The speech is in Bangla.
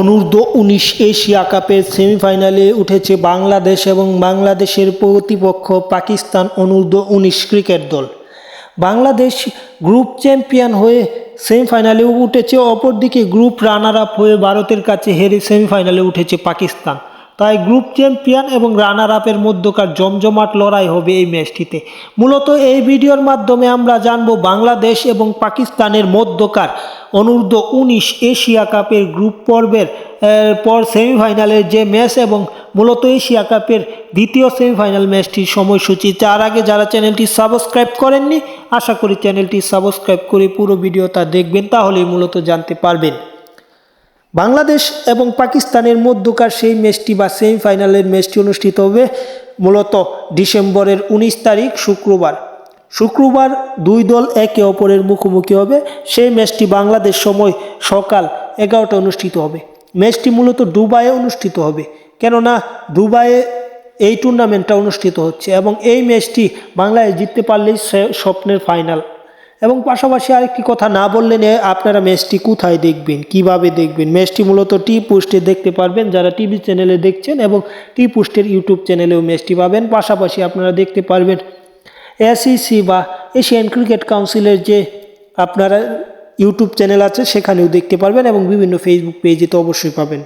অনূর্ধ্ব উনিশ এশিয়া কাপের সেমিফাইনালে উঠেছে বাংলাদেশ এবং বাংলাদেশের প্রতিপক্ষ পাকিস্তান অনূর্ধ্ব উনিশ ক্রিকেট দল। বাংলাদেশ গ্রুপ চ্যাম্পিয়ন হয়ে সেমিফাইনালে উঠেছে, অপরদিকে গ্রুপ রানার আপ হয়ে ভারতের কাছে হেরে সেমিফাইনালে উঠেছে পাকিস্তান। তাই গ্রুপ চ্যাম্পিয়ন এবং রানার আপের মধ্যকার জমজমাট লড়াই হবে এই ম্যাচটিতে। মূলত এই ভিডিওর মাধ্যমে আমরা জানব বাংলাদেশ এবং পাকিস্তানের মধ্যকার অনূর্ধ্ব উনিশ এশিয়া কাপের গ্রুপ পর্বের পর সেমিফাইনালের যে ম্যাচ এবং মূলত এশিয়া কাপের দ্বিতীয় সেমিফাইনাল ম্যাচটির সময়সূচি। তার আগে যারা চ্যানেলটি সাবস্ক্রাইব করেননি, আশা করি চ্যানেলটি সাবস্ক্রাইব করে পুরো ভিডিওটা দেখবেন, তাহলেই মূলত জানতে পারবেন। বাংলাদেশ এবং পাকিস্তানের মধ্যকার সেই ম্যাচটি বা সেমিফাইনালের ম্যাচটি অনুষ্ঠিত হবে মূলত ডিসেম্বরের উনিশ তারিখ, শুক্রবার। শুক্রবার দুই দল একে অপরের মুখোমুখি হবে। সেই ম্যাচটি বাংলাদেশ সময় সকাল এগারোটা অনুষ্ঠিত হবে। ম্যাচটি মূলত দুবাইয়ে অনুষ্ঠিত হবে। কেননা দুবাইয়ে এই টুর্নামেন্টটা অনুষ্ঠিত হচ্ছে এবং এই ম্যাচটি বাংলাদেশ জিততে পারলেই স্বপ্নের ফাইনাল। এবং পাশাপাশি আরেকটি কথা না বললে আপনারা ম্যাচটি কোথায় দেখবেন? কীভাবে দেখবেন? ম্যাচটি মূলত টি পোস্টে দেখতে পারবেন, যারা টিভি চ্যানেলে দেখছেন এবং টি পোস্টের ইউটিউব চ্যানেলেও ম্যাচটি পাবেন। পাশাপাশি আপনারা দেখতে পারবেন এসিসি বা এশিয়ান ক্রিকেট কাউন্সিলের যে আপনারা ইউটিউব চ্যানেল আছে, সেখানেও দেখতে পারবেন এবং বিভিন্ন ফেসবুক পেজে তো অবশ্যই পাবেন।